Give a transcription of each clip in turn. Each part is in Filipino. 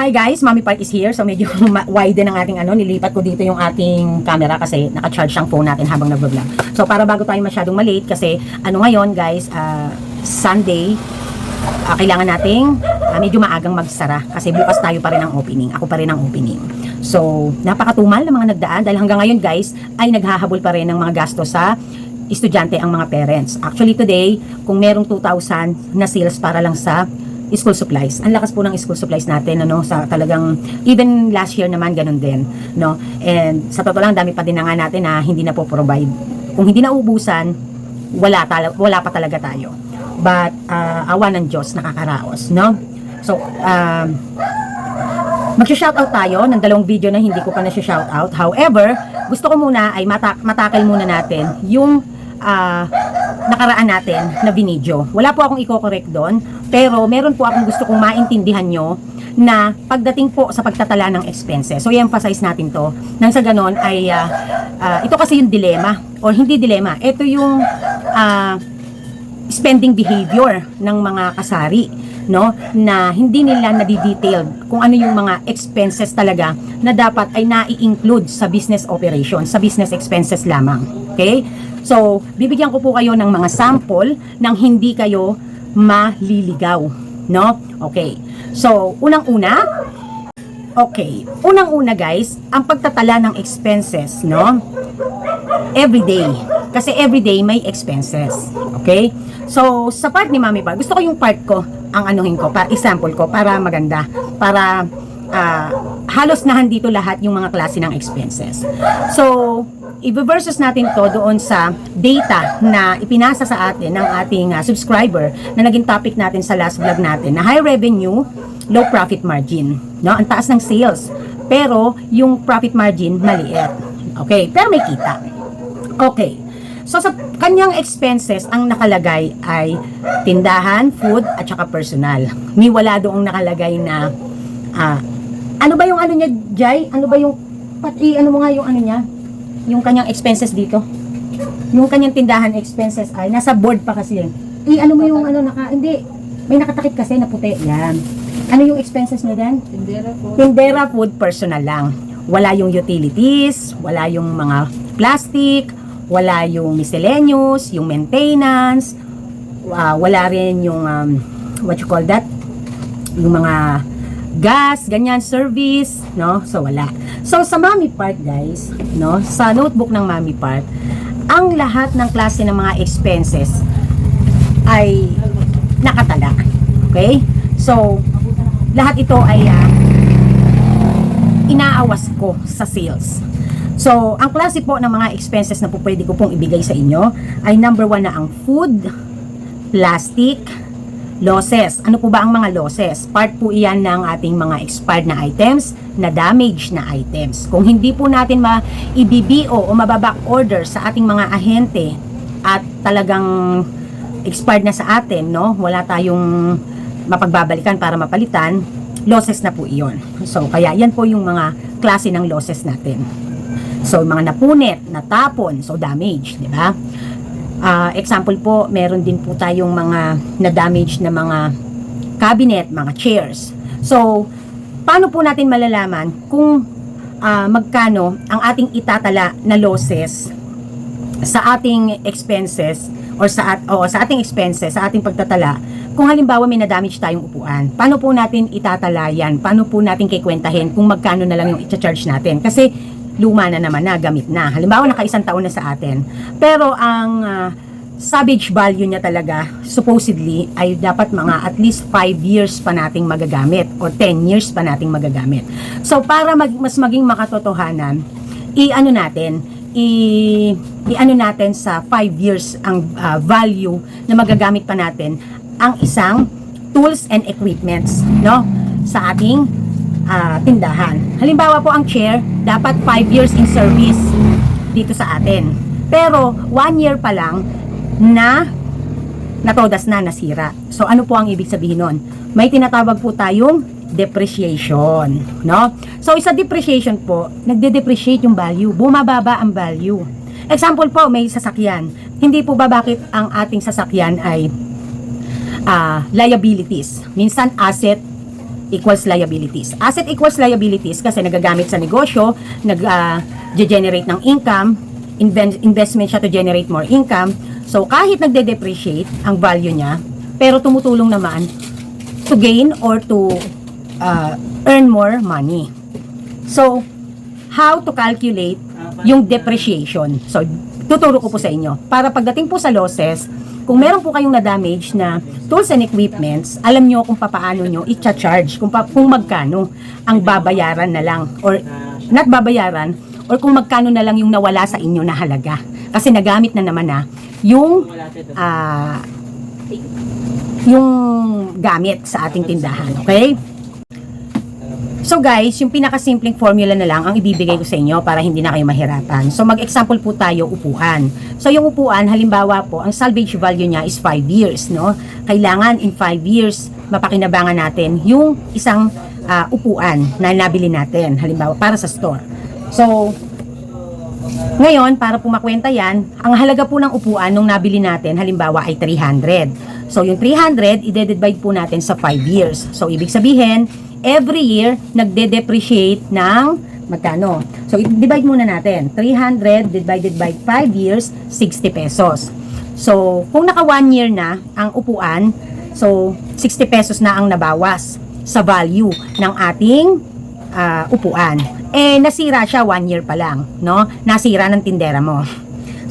Hi guys, Mami Park is here. So medyo wide ang ating ano, nilipat ko dito yung ating camera kasi naka-charge ang phone natin habang nagvo-vlog. So para bago tayo masyadong malate kasi ano ngayon guys, ah, Sunday, ah, kailangan nating ah, medyo maagang magsara kasi bukas tayo pa rin ang opening. Ako pa rin ang opening. So, napakatumal ng mga nagdaan dahil hanggang ngayon guys ay naghahabol pa rin ng mga gasto sa estudyante ang mga parents. Actually today, kung merong 2,000 na sales para lang sa school supplies. Ang lakas po ng school supplies natin ano sa talagang even last year naman ganun din, no? And sa totoo lang dami pa din na nga natin na hindi na po provide. Kung hindi na ubusan, wala tala, wala pa talaga tayo. But uh, awa ng Diyos nakakaraos, no? So, um, Magsha-shoutout tayo ng dalawang video na hindi ko pa na-shoutout. However, gusto ko muna ay mata- matakal muna natin yung ah, nakaraan natin na binidyo. Wala po akong i-correct doon, pero meron po akong gusto kong maintindihan nyo na pagdating po sa pagtatala ng expenses. So, i-emphasize natin to. Nang sa ganon ay, ah, ah, ito kasi yung dilema, or hindi dilema, ito yung ah, spending behavior ng mga kasari no na hindi nila na-detailed kung ano yung mga expenses talaga na dapat ay nai-include sa business operation, sa business expenses lamang. Okay? So, bibigyan ko po kayo ng mga sample nang hindi kayo maliligaw, no? Okay. So, unang-una, okay, unang-una guys, ang pagtatala ng expenses, no? everyday. Kasi everyday may expenses. Okay? So, sa part ni Mami Pa, gusto ko yung part ko, ang anuhin ko, para example ko, para maganda. Para ah, halos na dito lahat yung mga klase ng expenses. So, i-versus natin to doon sa data na ipinasa sa atin ng ating ah, subscriber na naging topic natin sa last vlog natin na high revenue, low profit margin. No? Ang taas ng sales. Pero, yung profit margin, maliit. Okay? Pero may kita. Okay. So sa kanyang expenses, ang nakalagay ay tindahan, food, at saka personal. May wala doong nakalagay na ah, ano ba yung ano niya, Jai? Ano ba yung pati ano mo nga yung ano niya? Yung kanyang expenses dito. Yung kanyang tindahan expenses ay nasa board pa kasi yan. I ano mo yung ano naka hindi may nakatakip kasi na puti yan. Ano yung expenses niya din? Tindera po. Tindera food personal lang. Wala yung utilities, wala yung mga plastic, wala yung miscellaneous, yung maintenance, ah, wala rin yung um, what you call that? Yung mga gas, ganyan, service, no? So wala. So sa Mami Part guys, no? Sa notebook ng Mami Part, ang lahat ng klase ng mga expenses ay nakatala. Okay? So, lahat ito ay ah, inaawas ko sa sales. So, ang klase po ng mga expenses na po pwede ko pong ibigay sa inyo ay number one na ang food, plastic, losses. Ano po ba ang mga losses? Part po iyan ng ating mga expired na items, na damage na items. Kung hindi po natin ma-IBBO o mababack order sa ating mga ahente at talagang expired na sa atin, no? Wala tayong mapagbabalikan para mapalitan, losses na po iyon. So, kaya yan po yung mga klase ng losses natin. So, mga napunit, natapon, so damage, di ba? Ah, example po, meron din po tayong mga na-damage na mga cabinet, mga chairs. So, paano po natin malalaman kung ah, magkano ang ating itatala na losses sa ating expenses or sa at o sa ating expenses, sa ating pagtatala, kung halimbawa may na-damage tayong upuan, paano po natin itatala yan? Paano po natin kikwentahin kung magkano na lang yung i-charge natin? Kasi luma na naman na, gamit na. Halimbawa, naka-isang taon na sa atin. Pero ang ah, savage value niya talaga, supposedly, ay dapat mga at least 5 years pa nating magagamit or 10 years pa nating magagamit. So, para mag, mas maging makatotohanan, i-ano natin, i, i-ano natin sa 5 years ang ah, value na magagamit pa natin ang isang tools and equipments, no? Sa ating ah, tindahan. Halimbawa po ang chair, dapat 5 years in service dito sa atin. Pero 1 year pa lang na natodas na nasira. So ano po ang ibig sabihin nun? May tinatawag po tayong depreciation, no? So isa depreciation po, nagde-depreciate yung value, bumababa ang value. Example po, may sasakyan. Hindi po ba bakit ang ating sasakyan ay ah, liabilities? Minsan asset, equals liabilities. Asset equals liabilities kasi nagagamit sa negosyo, nag-generate ng income, inven- investment siya to generate more income. So, kahit nagde-depreciate ang value niya, pero tumutulong naman to gain or to uh, earn more money. So, how to calculate yung depreciation. So, tuturo ko po sa inyo. Para pagdating po sa losses, kung meron po kayong na-damage na tools and equipments, alam nyo kung paano nyo i-charge, kung, pa, kung magkano ang babayaran na lang, or not babayaran, or kung magkano na lang yung nawala sa inyo na halaga. Kasi nagamit na naman na yung ah, yung gamit sa ating tindahan. Okay? So guys, yung pinakasimpleng formula na lang ang ibibigay ko sa inyo para hindi na kayo mahirapan. So mag-example po tayo upuan. So yung upuan, halimbawa po, ang salvage value niya is 5 years, no? Kailangan in 5 years mapakinabangan natin yung isang ah, upuan na nabili natin, halimbawa para sa store. So ngayon, para po makwenta yan, ang halaga po ng upuan nung nabili natin, halimbawa ay 300. So, yung 300, i-divide po natin sa 5 years. So, ibig sabihin, every year, nagde-depreciate ng magkano? So, i-divide muna natin. 300 divided by 5 years, 60 pesos. So, kung naka 1 year na ang upuan, so, 60 pesos na ang nabawas sa value ng ating ah, upuan. Eh, nasira siya one year pa lang, no? Nasira ng tindera mo.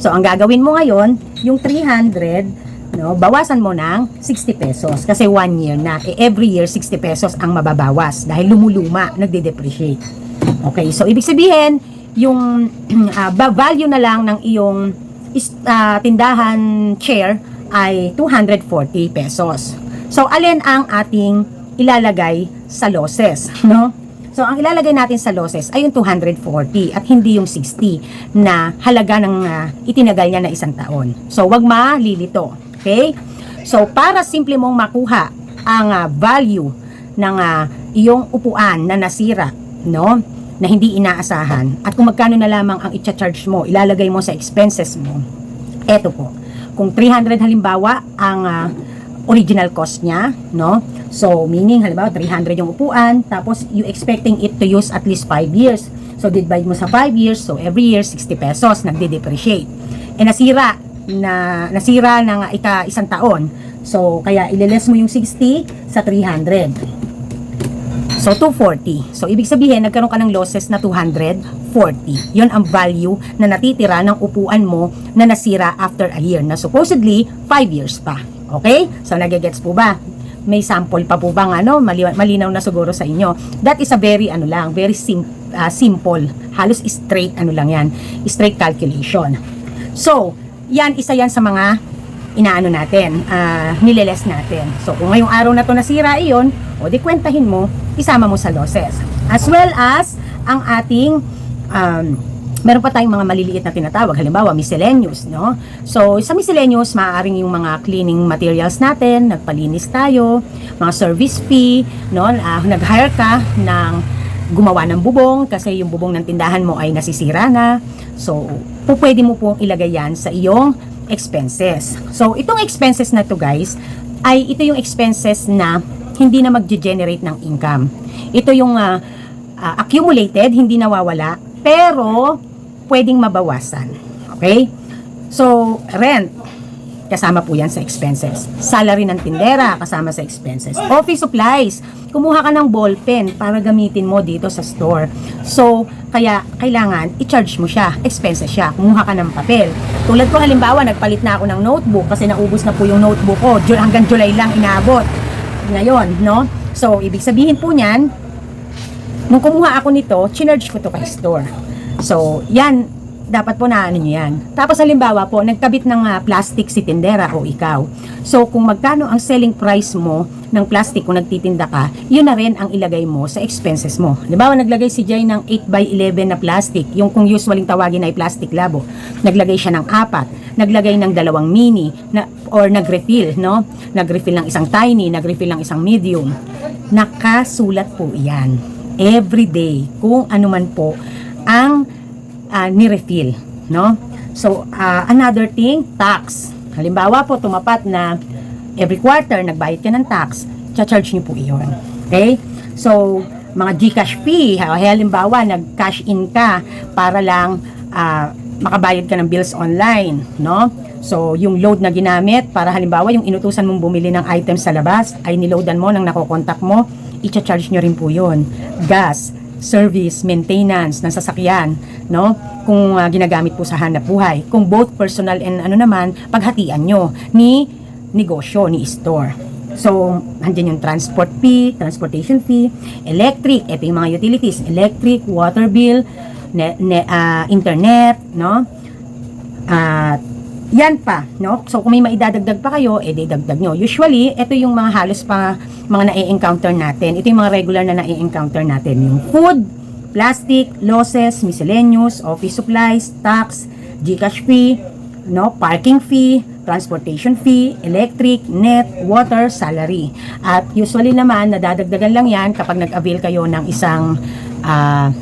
So, ang gagawin mo ngayon, yung 300, no, bawasan mo ng 60 pesos. Kasi one year na. Eh, every year, 60 pesos ang mababawas. Dahil lumuluma, nagde-depreciate. Okay, so ibig sabihin, yung ba- value na lang ng iyong ah, tindahan chair ay 240 pesos. So, alin ang ating ilalagay sa losses, no? So, ang ilalagay natin sa losses ay yung 240 at hindi yung 60 na halaga ng ah, itinagal niya na isang taon. So, wag malilito. Okay? So, para simple mong makuha ang ah, value ng ah, iyong upuan na nasira, no? Na hindi inaasahan at kung magkano na lamang ang i-charge mo, ilalagay mo sa expenses mo. Eto po. Kung 300 halimbawa ang ah, original cost niya, no? So, meaning, halimbawa, 300 yung upuan, tapos you expecting it to use at least 5 years. So, divide mo sa 5 years, so every year, 60 pesos, nagde-depreciate. Eh, nasira, na, nasira ng ika isang taon. So, kaya ililes mo yung 60 sa 300. So, 240. So, ibig sabihin, nagkaroon ka ng losses na 240. Yon ang value na natitira ng upuan mo na nasira after a year, na supposedly 5 years pa. Okay? So, nagigets po ba? May sample pa po bang ano, mali- malinaw na siguro sa inyo. That is a very, ano lang, very sim- ah, simple. Halos straight, ano lang yan, straight calculation. So, yan, isa yan sa mga inaano natin, ah, nileles natin. So, kung ngayong araw na to nasira iyon, o di kwentahin mo, isama mo sa losses. As well as, ang ating, um, meron pa tayong mga maliliit na tinatawag, halimbawa, miscellaneous, no? So, sa miscellaneous, maaaring yung mga cleaning materials natin, nagpalinis tayo, mga service fee, no? Ah, nag-hire ka ng gumawa ng bubong kasi yung bubong ng tindahan mo ay nasisira na. So, po pwede mo pong ilagay yan sa iyong expenses. So, itong expenses na to guys, ay ito yung expenses na hindi na mag-generate ng income. Ito yung ah, ah, accumulated, hindi nawawala, pero pwedeng mabawasan. Okay? So, rent, kasama po yan sa expenses. Salary ng tindera, kasama sa expenses. Office supplies, kumuha ka ng ball pen para gamitin mo dito sa store. So, kaya kailangan i-charge mo siya, expenses siya. Kumuha ka ng papel. Tulad ko halimbawa, nagpalit na ako ng notebook kasi naubos na po yung notebook ko. Hanggang July lang inaabot. Ngayon, no? So, ibig sabihin po niyan, nung kumuha ako nito, chinarge ko to kay store. So, yan, dapat po na ano nyo yan. Tapos halimbawa po, nagkabit ng ah, plastic si tindera o ikaw. So, kung magkano ang selling price mo ng plastic kung nagtitinda ka, yun na rin ang ilagay mo sa expenses mo. Halimbawa, naglagay si Jay ng 8x11 na plastic, yung kung usually tawagin ay plastic labo. Naglagay siya ng apat, naglagay ng dalawang mini, na, or nag-refill, no? Nag-refill ng isang tiny, nag-refill ng isang medium. Nakasulat po yan. Every day, kung ano man po ang ah, ni-refill, no? So, ah, another thing, tax. Halimbawa po, tumapat na every quarter, nagbayad ka ng tax, cha-charge niyo po iyon. Okay? So, mga Gcash fee, ha- halimbawa, nag-cash in ka para lang ah, makabayad ka ng bills online, no? So, yung load na ginamit, para halimbawa, yung inutusan mong bumili ng items sa labas, ay niloadan mo ng nakokontak mo, i-charge nyo rin po yun. Gas, service, maintenance ng sasakyan, no? Kung ah, ginagamit po sa hanap buhay. Kung both personal and ano naman, paghatian nyo ni negosyo, ni store. So, andyan yung transport fee, transportation fee, electric, ito yung mga utilities, electric, water bill, ne, ne, ah, internet, no? At yan pa, no? So kung may maidadagdag pa kayo, eh di dagdag nyo. Usually, ito yung mga halos pa mga na-encounter natin. Ito yung mga regular na na-encounter natin. Yung food, plastic, losses, miscellaneous, office supplies, tax, Gcash fee, no, parking fee, transportation fee, electric, net, water, salary. At usually naman, nadadagdagan lang yan kapag nag-avail kayo ng isang ah,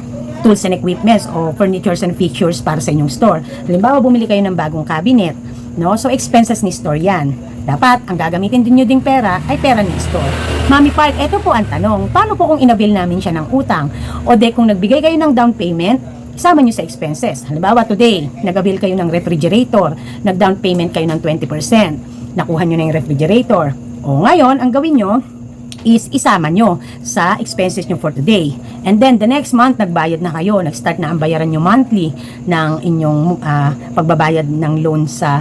tools and equipments o furnitures and features para sa inyong store. Halimbawa, bumili kayo ng bagong cabinet, no? So, expenses ni store yan. Dapat, ang gagamitin din nyo ding pera ay pera ni store. Mami Park, eto po ang tanong, paano po kung inabil namin siya ng utang? O de kung nagbigay kayo ng down payment, isama nyo sa expenses. Halimbawa, today, nag-avail kayo ng refrigerator, nag-down payment kayo ng 20%, nakuha nyo na yung refrigerator. O ngayon, ang gawin nyo, is isama nyo sa expenses nyo for today. And then, the next month, nagbayad na kayo. Nag-start na ang bayaran nyo monthly ng inyong ah, pagbabayad ng loan sa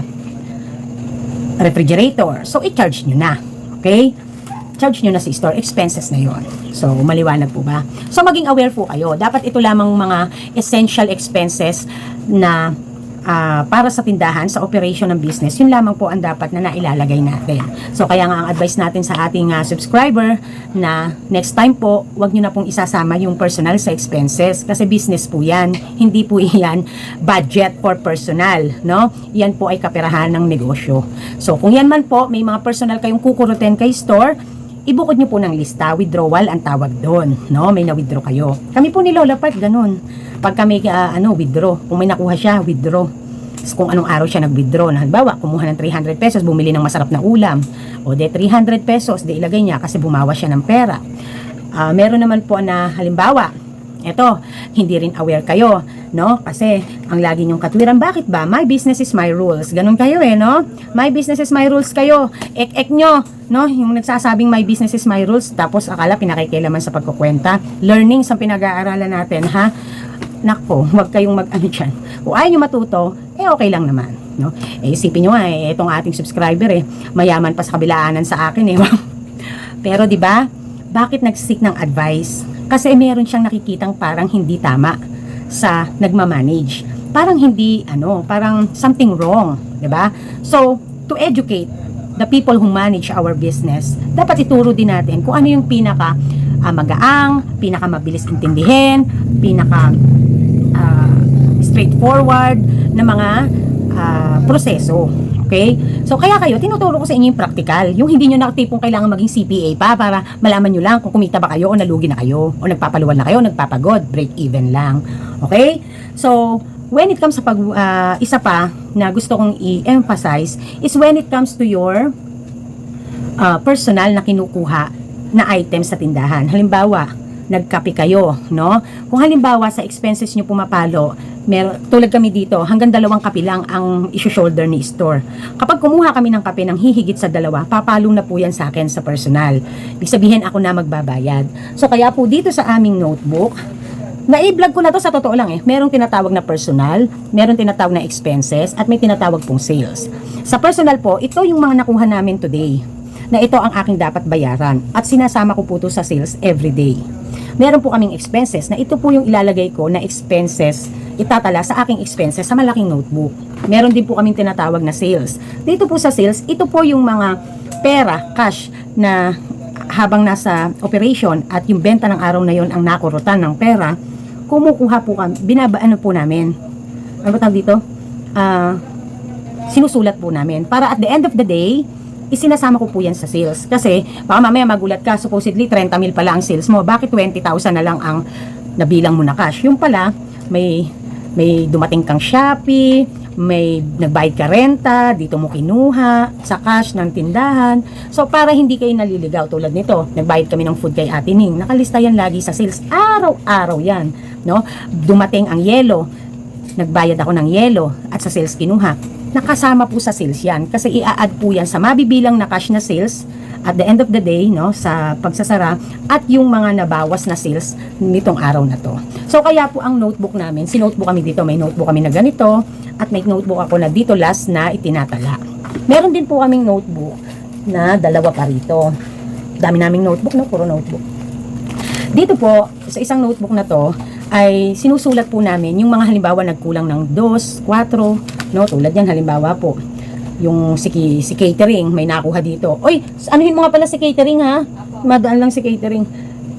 refrigerator. So, i-charge nyo na. Okay? Charge nyo na sa store. Expenses na yon. So, maliwanag po ba? So, maging aware po kayo. Dapat ito lamang mga essential expenses na ah, para sa tindahan, sa operation ng business, yun lamang po ang dapat na nailalagay natin. So, kaya nga ang advice natin sa ating ah, subscriber na next time po, wag nyo na pong isasama yung personal sa expenses kasi business po yan. Hindi po yan budget for personal, no? Yan po ay kaperahan ng negosyo. So, kung yan man po, may mga personal kayong kukurutin kay store, ibukod nyo po ng lista, withdrawal ang tawag doon, no? May na-withdraw kayo. Kami po ni Lola Park, ganun. Pag kami, ah, ano, withdraw, kung may nakuha siya, withdraw. Kung anong araw siya nag-withdraw, na halimbawa, kumuha ng 300 pesos, bumili ng masarap na ulam, o de 300 pesos, de ilagay niya kasi bumawa siya ng pera. Ah, meron naman po na, halimbawa, eto, hindi rin aware kayo, no? Kasi, ang lagi niyong katwiran, bakit ba? My business is my rules. Ganun kayo eh, no? My business is my rules kayo. Ek-ek nyo, no? Yung nagsasabing my business is my rules, tapos akala pinakikilaman sa pagkukwenta. Learnings ang pinag-aaralan natin, ha? Nakpo, huwag kayong mag-ano dyan. Kung ayaw nyo matuto, eh okay lang naman, no? Eh, isipin nyo nga, eh, itong ating subscriber, eh, mayaman pa sa kabilaanan sa akin, eh. Pero, di ba, bakit nag-seek ng advice? Kasi meron siyang nakikitang parang hindi tama sa nagmamanage. Parang hindi, ano, parang something wrong, di ba? So, to educate the people who manage our business, dapat ituro din natin kung ano yung pinaka ah, magaang, pinaka mabilis intindihin, pinaka ah, straightforward na mga ah, proseso. Okay? So, kaya kayo, tinuturo ko sa inyo yung practical. Yung hindi nyo nakatipong kailangan maging CPA pa para malaman nyo lang kung kumita ba kayo o nalugi na kayo o nagpapaluwal na kayo, nagpapagod, break even lang. Okay? So, when it comes sa pag, ah, isa pa na gusto kong i-emphasize is when it comes to your ah, personal na kinukuha na item sa tindahan. Halimbawa, nagkape kayo, no? Kung halimbawa sa expenses nyo pumapalo, mer tulad kami dito, hanggang dalawang kape lang ang issue-shoulder ni store. Kapag kumuha kami ng kape ng hihigit sa dalawa, papalong na po yan sa akin sa personal. Ibig sabihin ako na magbabayad. So kaya po dito sa aming notebook, na-vlog ko na to sa totoo lang eh. Merong tinatawag na personal, merong tinatawag na expenses, at may tinatawag pong sales. Sa personal po, ito yung mga nakuha namin today na ito ang aking dapat bayaran at sinasama ko po to sa sales every day. Meron po kaming expenses na ito po yung ilalagay ko na expenses itatala sa aking expenses sa malaking notebook. Meron din po kaming tinatawag na sales. Dito po sa sales, ito po yung mga pera, cash na habang nasa operation at yung benta ng araw na yon ang nakurutan ng pera, kumukuha po kami, binabaano po namin. Ano ba dito? Ah, sinusulat po namin. Para at the end of the day, isinasama ko po yan sa sales. Kasi, baka mamaya magulat ka, supposedly 30 mil pala ang sales mo. Bakit 20,000 na lang ang nabilang mo na cash? Yung pala, may may dumating kang Shopee, may nagbayad ka renta, dito mo kinuha, sa cash ng tindahan. So, para hindi kayo naliligaw tulad nito, nagbayad kami ng food kay Ate Ning. Nakalista yan lagi sa sales. Araw-araw yan. No? Dumating ang yelo, nagbayad ako ng yelo at sa sales kinuha. Nakasama po sa sales yan kasi i-add po yan sa mabibilang na cash na sales at the end of the day, no, sa pagsasara at yung mga nabawas na sales nitong araw na to. So kaya po ang notebook namin, si notebook kami dito, may notebook kami na ganito at may notebook ako na dito last na itinatala. Meron din po kaming notebook na dalawa pa rito. Dami naming notebook, no, puro notebook. Dito po, sa isang notebook na to, ay sinusulat po namin yung mga halimbawa nagkulang ng 2, 4, no, tulad yan halimbawa po, yung si, si catering, may nakuha dito. Oy, anuhin mo nga pala si catering ha? Madaan lang si catering.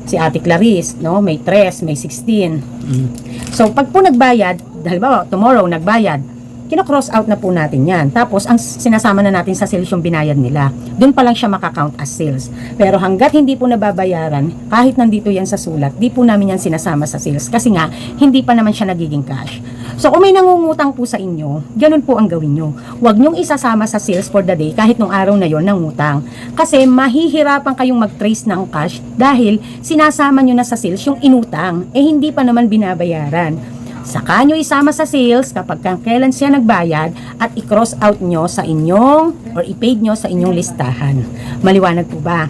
Si Ate Clarice, no, may 3, may 16. So, pag po nagbayad, halimbawa, tomorrow nagbayad, kino-cross out na po natin yan. Tapos, ang sinasama na natin sa sales yung binayad nila. Doon pa lang siya makakount as sales. Pero hanggat hindi po nababayaran, kahit nandito yan sa sulat, di po namin yan sinasama sa sales. Kasi nga, hindi pa naman siya nagiging cash. So, kung may nangungutang po sa inyo, ganun po ang gawin nyo. Huwag nyong isasama sa sales for the day kahit nung araw na yon nangutang. Kasi mahihirapan kayong mag-trace ng cash dahil sinasama nyo na sa sales yung inutang. Eh, hindi pa naman binabayaran. Saka nyo isama sa sales kapag kailan siya nagbayad at i-cross out nyo sa inyong or i-paid nyo sa inyong listahan. Maliwanag po ba?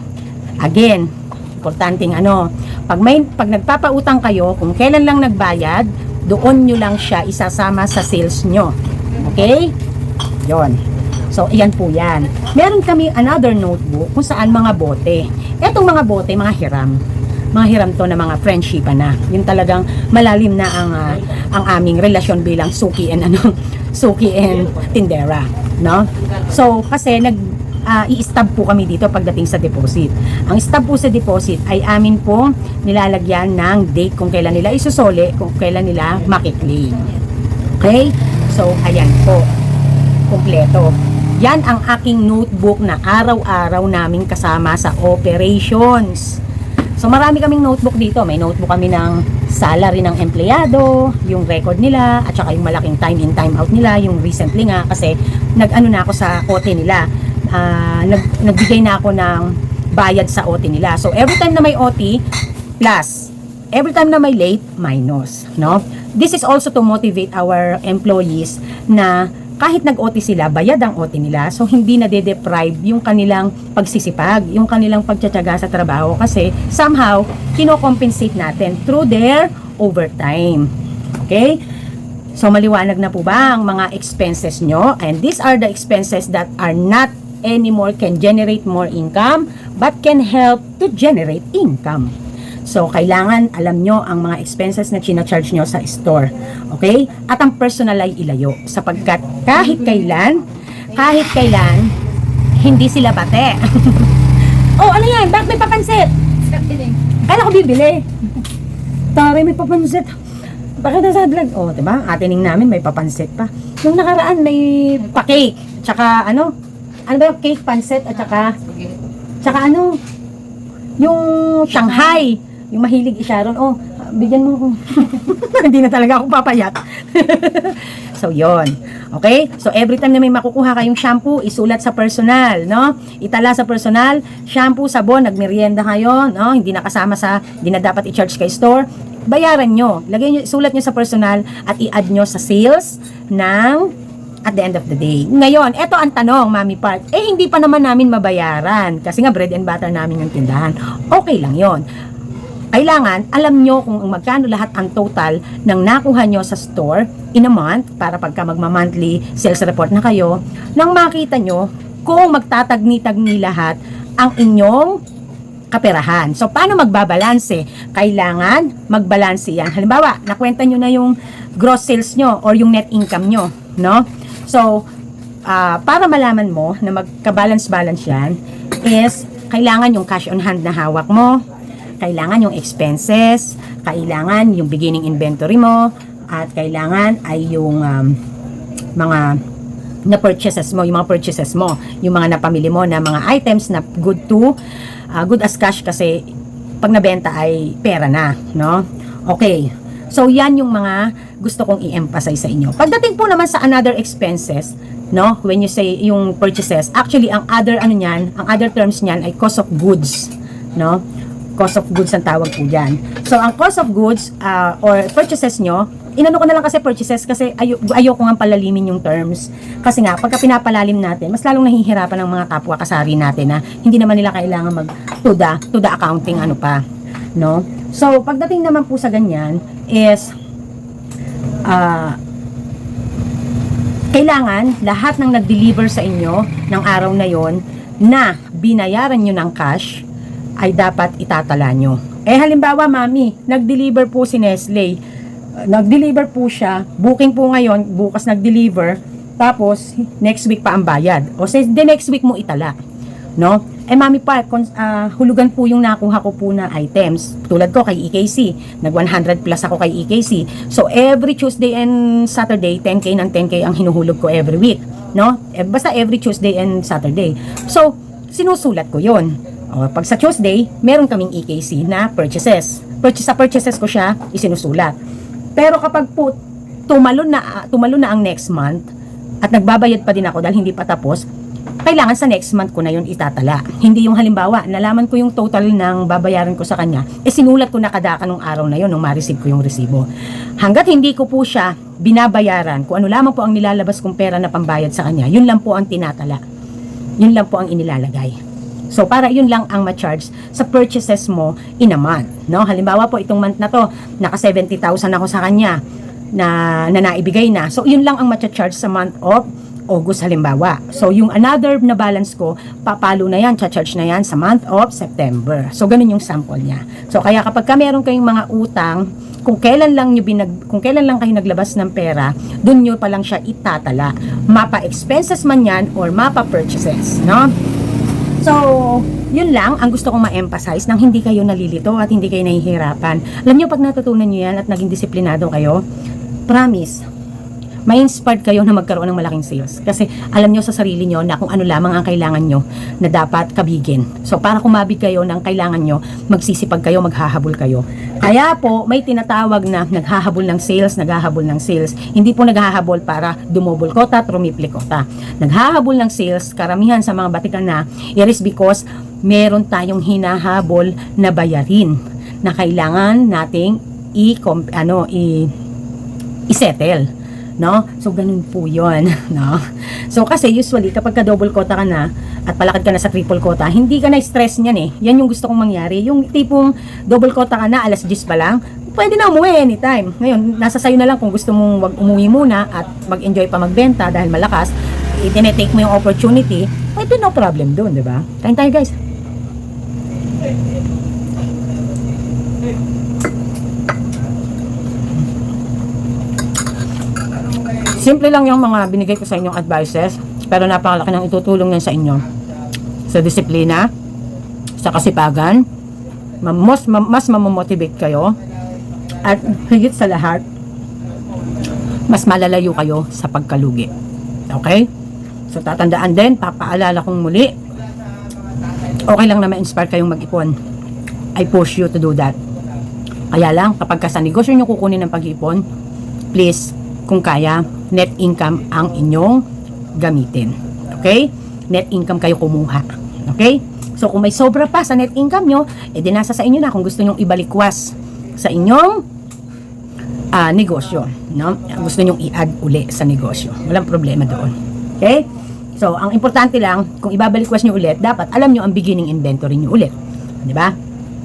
Again, importanteng ano, pag, may, pag nagpapautang kayo, kung kailan lang nagbayad, doon nyo lang siya isasama sa sales nyo. Okay? Yon. So, iyan po yan. Meron kami another notebook kung saan mga bote. Etong mga bote, mga hiram mga hiram to na mga friendship na. Yung talagang malalim na ang ah, ang aming relasyon bilang suki and ano, suki and tindera, no? So, kasi nag ah, i-stab po kami dito pagdating sa deposit. Ang stab po sa deposit ay amin po nilalagyan ng date kung kailan nila isusole, kung kailan nila makiklaim. Okay? So, ayan po. Kompleto. Yan ang aking notebook na araw-araw naming kasama sa operations. So marami kaming notebook dito. May notebook kami ng salary ng empleyado, yung record nila, at saka yung malaking time in time out nila, yung recently nga kasi nag-ano na ako sa OT nila. Ah, nag, nagbigay na ako ng bayad sa OT nila. So every time na may OT, plus. Every time na may late, minus. No? This is also to motivate our employees na kahit nag-OT sila, bayad ang OT nila. So, hindi na de-deprive yung kanilang pagsisipag, yung kanilang pagtsatsaga sa trabaho kasi somehow, kinocompensate natin through their overtime. Okay? So, maliwanag na po ba ang mga expenses nyo? And these are the expenses that are not anymore can generate more income but can help to generate income. So, kailangan alam nyo ang mga expenses na charge nyo sa store. Okay? At ang personal ay ilayo. Sapagkat kahit kailan, kahit kailan, hindi sila bate. oh, ano yan? Bakit may papansit? Kala ko bibili. Tari, may papansit. Bakit nasa vlog? Oh, diba? Atining namin may papansit pa. Nung nakaraan may pa-cake. Tsaka ano? Ano ba yung cake, pansit, at tsaka, tsaka ano? Yung Shanghai. Yung mahilig isyaron. Oh, bigyan mo. Hindi na talaga ako papayat. so, yon Okay? So, every time na may makukuha kayong shampoo, isulat sa personal, no? Itala sa personal, shampoo, sabon, nagmerienda kayo, no? Hindi na kasama sa, hindi na dapat i-charge kay store. Bayaran nyo. Lagay nyo, isulat nyo sa personal at i-add nyo sa sales ng at the end of the day. Ngayon, eto ang tanong, Mami Park. Eh, hindi pa naman namin mabayaran. Kasi nga, bread and butter namin yung tindahan. Okay lang yon kailangan alam nyo kung magkano lahat ang total ng nakuha nyo sa store in a month para pagka magma-monthly sales report na kayo nang makita nyo kung magtatagni-tagni lahat ang inyong kaperahan. So, paano magbabalanse? Kailangan magbalanse yan. Halimbawa, nakwenta nyo na yung gross sales nyo or yung net income nyo, no? So, ah, para malaman mo na magka-balance-balance yan is kailangan yung cash on hand na hawak mo, kailangan yung expenses, kailangan yung beginning inventory mo, at kailangan ay yung um, mga na purchases mo, yung mga purchases mo, yung mga napamili mo na mga items na good to, uh, good as cash kasi pag nabenta ay pera na, no? Okay. So yan yung mga gusto kong i-emphasize sa inyo. Pagdating po naman sa another expenses, no, when you say yung purchases, actually ang other ano niyan, ang other terms niyan ay cost of goods, no? Cost of goods ang tawag po diyan. So ang cost of goods ah, or purchases nyo, inano ko na lang kasi purchases kasi ayo ayoko nga palalimin yung terms. Kasi nga pagka pinapalalim natin, mas lalong nahihirapan ng mga kapwa kasari natin na hindi naman nila kailangan mag to the, to the accounting ano pa, no? So pagdating naman po sa ganyan is ah kailangan lahat ng nag-deliver sa inyo ng araw na yon na binayaran nyo ng cash ay dapat itatala nyo. Eh halimbawa, mami, nag-deliver po si Nestle. Uh, Nag-deliver po siya, booking po ngayon, bukas nag-deliver, tapos next week pa ang bayad. O sa the next week mo itala. No? Eh mami pa, kon- ah, hulugan po yung nakuha ko po na items. Tulad ko kay EKC, nag 100 plus ako kay EKC. So every Tuesday and Saturday, 10k ng 10k ang hinuhulog ko every week. No? Eh, basta every Tuesday and Saturday. So, sinusulat ko yon. O, pag sa Tuesday, meron kaming EKC na purchases. Purchase, sa purchases ko siya, isinusulat. Pero kapag po tumalon na, tumalon na ang next month, at nagbabayad pa din ako dahil hindi pa tapos, kailangan sa next month ko na yun itatala. Hindi yung halimbawa, nalaman ko yung total ng babayaran ko sa kanya, eh sinulat ko na kadaka nung araw na yun nung ma-receive ko yung resibo. Hanggat hindi ko po siya binabayaran, kung ano lamang po ang nilalabas kong pera na pambayad sa kanya, yun lang po ang tinatala. Yun lang po ang inilalagay. So, para yun lang ang ma-charge sa purchases mo in a month. No? Halimbawa po, itong month na to, naka 70,000 ako sa kanya na, na naibigay na. So, yun lang ang ma-charge sa month of August halimbawa. So, yung another na balance ko, papalo na yan, cha-charge na yan sa month of September. So, ganun yung sample niya. So, kaya kapag ka meron kayong mga utang, kung kailan lang nyo binag, kung kailan lang kayo naglabas ng pera, dun nyo pa lang siya itatala. Mapa expenses man yan or mapa purchases, no? So, yun lang ang gusto kong ma-emphasize nang hindi kayo nalilito at hindi kayo nahihirapan. Alam nyo, pag natutunan nyo yan at naging disiplinado kayo, promise, ma-inspired kayo na magkaroon ng malaking sales. Kasi alam nyo sa sarili nyo na kung ano lamang ang kailangan nyo na dapat kabigin. So, para kumabig kayo ng kailangan nyo, magsisipag kayo, maghahabol kayo. Kaya po, may tinatawag na naghahabol ng sales, naghahabol ng sales. Hindi po naghahabol para dumobol kota, trumipli kota. Naghahabol ng sales, karamihan sa mga batikan na, it is because meron tayong hinahabol na bayarin na kailangan nating i ano i isettle no? So, ganun po yun, no? So, kasi usually, kapag ka double quota ka na, at palakad ka na sa triple quota, hindi ka na stress niyan eh. Yan yung gusto kong mangyari. Yung tipong double quota ka na, alas 10 pa lang, pwede na umuwi anytime. Ngayon, nasa sayo na lang kung gusto mong wag umuwi muna at mag-enjoy pa magbenta dahil malakas, itinetake mo yung opportunity, pwede no problem doon, di ba? Kain tayo guys. Simple lang yung mga binigay ko sa inyong advices, pero napakalaki ng itutulong yan sa inyo. Sa disiplina, sa kasipagan, ma- mas, ma- mas mamomotivate kayo, at higit sa lahat, mas malalayo kayo sa pagkalugi. Okay? So, tatandaan din, papaalala kong muli, okay lang na ma-inspire kayong mag-ipon. I push you to do that. Kaya lang, kapag ka sa negosyo nyo kukunin ng pag-ipon, please, kung kaya, net income ang inyong gamitin. Okay? Net income kayo kumuha. Okay? So, kung may sobra pa sa net income nyo, edi nasa sa inyo na kung gusto nyong ibalikwas sa inyong ah, negosyo. No? Gusto nyong i-add uli sa negosyo. Walang problema doon. Okay? So, ang importante lang, kung ibabalikwas nyo ulit, dapat alam nyo ang beginning inventory nyo ulit. Di ba?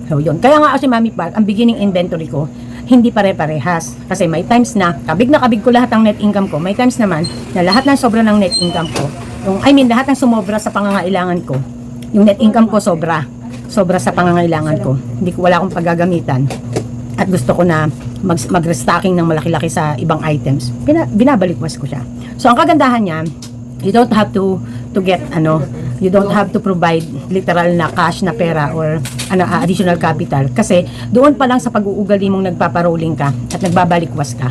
So, yun. Kaya nga kasi Mami Park, ang beginning inventory ko, hindi pare-parehas. Kasi may times na, kabig na kabig ko lahat ng net income ko. May times naman, na lahat ng sobra ng net income ko, yung, I mean, lahat ng sumobra sa pangangailangan ko, yung net income ko sobra. Sobra sa pangangailangan ko. Hindi ko, wala akong paggagamitan. At gusto ko na mag, mag-restocking ng malaki-laki sa ibang items. Bina, binabalikwas ko siya. So, ang kagandahan niya, you don't have to to get ano you don't have to provide literal na cash na pera or ano ah, additional capital kasi doon pa lang sa pag-uugali mong nagpaparolling ka at nagbabalikwas ka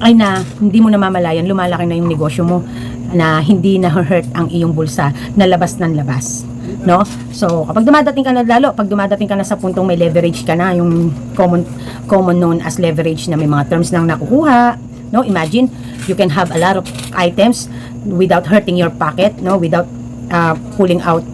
ay na hindi mo namamalayan. Lumalaki na yung negosyo mo na hindi na hurt ang iyong bulsa na labas ng labas no? So kapag dumadating ka na lalo pag dumadating ka na sa puntong may leverage ka na yung common common known as leverage na may mga terms nang nakukuha no? Imagine you can have a lot of items without hurting your pocket no? Without uh, pulling out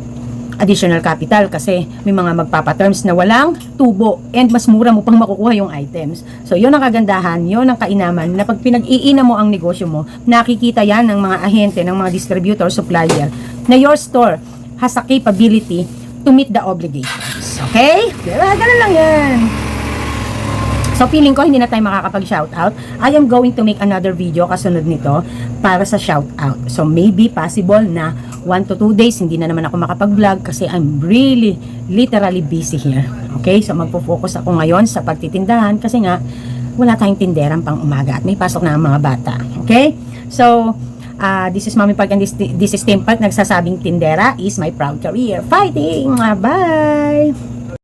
additional capital kasi may mga magpapaterms na walang tubo and mas mura mo pang makukuha yung items. So, yun ang kagandahan, yun ang kainaman na pag pinag-iina mo ang negosyo mo, nakikita yan ng mga ahente, ng mga distributor, supplier, na your store has a capability to meet the obligations. Okay? Diba? Ganun lang yan. So feeling ko hindi na tayo makakapag-shoutout. I am going to make another video kasunod nito para sa shoutout. So maybe possible na 1 to 2 days hindi na naman ako makapag-vlog kasi I'm really literally busy here. Okay? So magpo-focus ako ngayon sa pagtitindahan kasi nga wala tayong tinderan pang umaga at may pasok na ang mga bata. Okay? So uh, this is Mami Park and this, this is Tim Park. Nagsasabing tindera is my proud career. Fighting! Bye!